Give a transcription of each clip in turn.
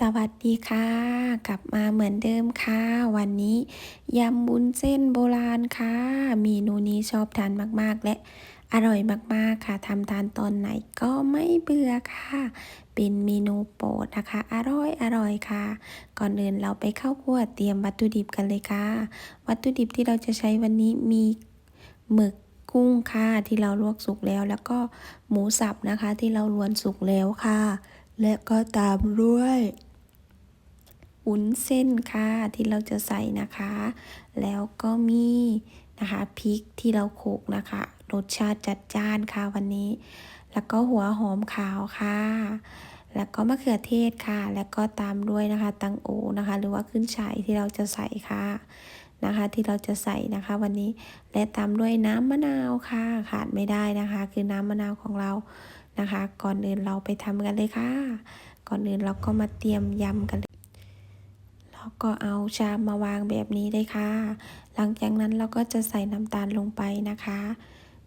สวัสดีค่ะ กลับมาเหมือนเดิมค่ะ วันนี้ยำบุญเส้นโบราณค่ะเมนูนี้ชอบทานมากๆ และอร่อยมากๆค่ะทำทานตอนไหนก็ไม่เบื่อค่ะ เป็นเมนูโปรดนะคะ อร่อยอร่อยค่ะ ก่อนอื่นเราไปเข้าครัวเตรียมวัตถุดิบกันเลยค่ะ วัตถุดิบที่เราจะใช้วันนี้มีหมึกกุ้งค่ะที่เราลวกสุกแล้ว แล้วก็หมูสับนะคะที่เราลวนสุกแล้วค่ะและก็ตามด้วย วุ้นเส้นค่ะที่เราจะใส่นะคะ แล้วก็มีนะคะพริกที่เราโขกนะคะรสชาติจัดจ้านค่ะวันนี้ แล้วก็หัวหอมขาวค่ะ แล้วก็มะเขือเทศค่ะ แล้วก็ตามด้วยนะคะตังโอนะคะ หรือว่าขึ้นฉายที่เราจะใส่ค่ะนะคะ ที่เราจะใส่นะคะ วันนี้และตามด้วยน้ำมะนาวค่ะ ขาดไม่ได้นะคะ คือน้ำมะนาวของเรานะคะ ก่อนอื่นเราไปทำกันเลยค่ะ ก่อนอื่นเราก็มาเตรียมยำกันแล้ว ก็เอาชามมาวางแบบนี้เลยค่ะ หลังจากนั้นเราก็จะใส่น้ำตาลลงไปนะคะ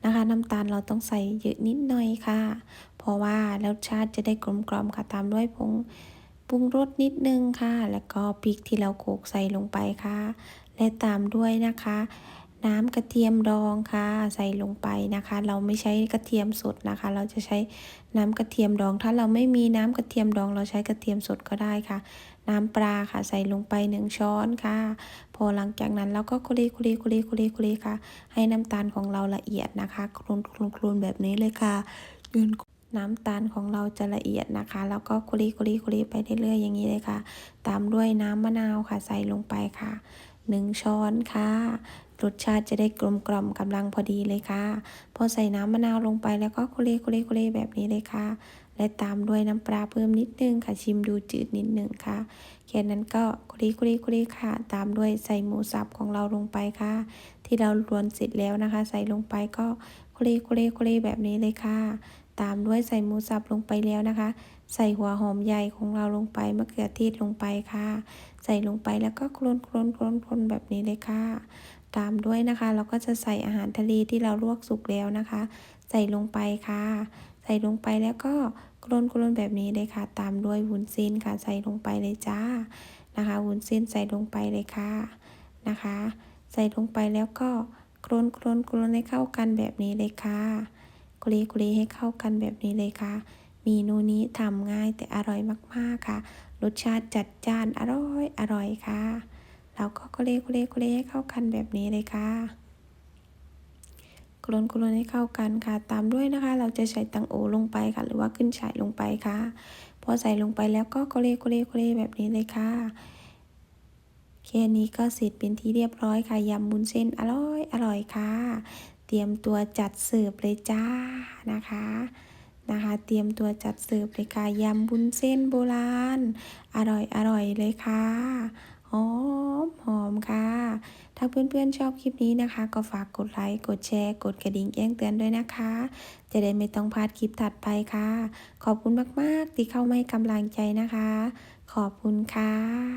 นะคะ น้ำตาลเราต้องใส่เยอะนิดหน่อยค่ะ เพราะว่ารสชาติจะได้กลมกล่อมค่ะตามด้วยผงปรุงรสนิดนึงค่ะ แล้วก็พริกที่เราโขลกใส่ลงไปค่ะ และตามด้วยนะคะ น้ำกระเทียมดองค่ะ ใส่ลงไปนะคะ เราไม่ใช้กระเทียมสดนะคะ เราจะใช้น้ำกระเทียมดอง ถ้าเราไม่มีน้ำกระเทียมดอง เราใช้กระเทียมสดก็ได้ค่ะ น้ำปลาค่ะใส่ลงไปหนึ่งช้อนค่ะ พอหลังจากนั้นเราก็คุรีคุรีคุรีคุรีคุรีค่ะ ให้น้ำตาลของเราละเอียดนะคะคลุนคลุนคลุนแบบนี้เลยค่ะยืนน้ำตาลของเราจะละเอียดนะคะ แล้วก็คุรีคุรีคุรีไปเรื่อยๆอย่างนี้เลยค่ะ ตามด้วยน้ำมะนาวค่ะใส่ลงไปค่ะหนึ่งช้อนค่ะรสชาติจะได้กลมกล่อมกำลังพอดีเลยค่ะ พอใส่น้ำมะนาวลงไปแล้วก็คุเรคุเรคุเรแบบนี้เลยค่ะ และตามด้วยน้ำปลาเพิ่มนิดนึงค่ะชิมดูจืดนิดนึงค่ะ แค่นั้นก็คุเรคุเรคุเรค่ะ ตามด้วยใส่หมูสับของเราลงไปค่ะ ที่เรารวนเสร็จแล้วนะคะ ใส่ลงไปก็คุเรคุเรคุเรแบบนี้เลยค่ะ ตามด้วยใส่หมูสับลงไปแล้วนะคะ ใส่หัวหอมใหญ่ของเราลงไปมะเขือเทศลงไปค่ะ ใส่ลงไปแล้วก็คลุนคลุนคลุนคลุนแบบนี้เลยค่ะตามด้วยนะคะ เราก็จะใส่อาหารทะเลที่เราลวกสุกแล้วนะคะ ใส่ลงไปค่ะ ส่ลงไปแล้วก็กลนกลนแบบนี้เลยค่ะ ตามด้วยวุ้นเส้นค่ะ ใส่ลงไปเลยจ้านะคะวุ้นเส้นใส่ลงไปเลยค่ะนะคะ ใส่ลงไปแล้วก็กลนกลนกลนให้เข้ากันแบบนี้เลยค่ะกลีกลีให้เข้ากันแบบนี้เลยค่ะเมนูนี้ทำง่ายแต่อร่อยมากๆค่ะ รสชาติจัดจ้านอร่อยอร่อยค่ะแล้วก็โคเลโคเลโคเลให้เข้ากันแบบนี้เลยค่ะ กลนกลนให้เข้ากันค่ะ ตามด้วยนะคะ เราจะใส่ตังโอลงไปค่ะ หรือว่าขึ้นฉายลงไปค่ะ พอใส่ลงไปแล้วก็โคเลโคเลโคเลแบบนี้เลยค่ะแค่นี้ก็เสร็จเป็นที่เรียบร้อยค่ะยำบุญเส้นอร่อยอร่อยค่ะ เตรียมตัวจัดเสิร์ฟเลยจ้านะคะนะคะ เตรียมตัวจัดเสิร์ฟเลยค่ะยำบุญเส้นโบราณ อร่อยอร่อยเลยค่ะหอมหอม ถ้าเพื่อนๆชอบคลิปนี้นะคะ ก็ฝากกดไลค์ กดแชร์ กดกระดิ่งแจ้งเตือนด้วยนะคะ จะได้ไม่ต้องพลาดคลิปถัดไปค่ะ ขอบคุณมากๆ ที่เข้ามาให้กำลังใจนะคะ ขอบคุณค่ะ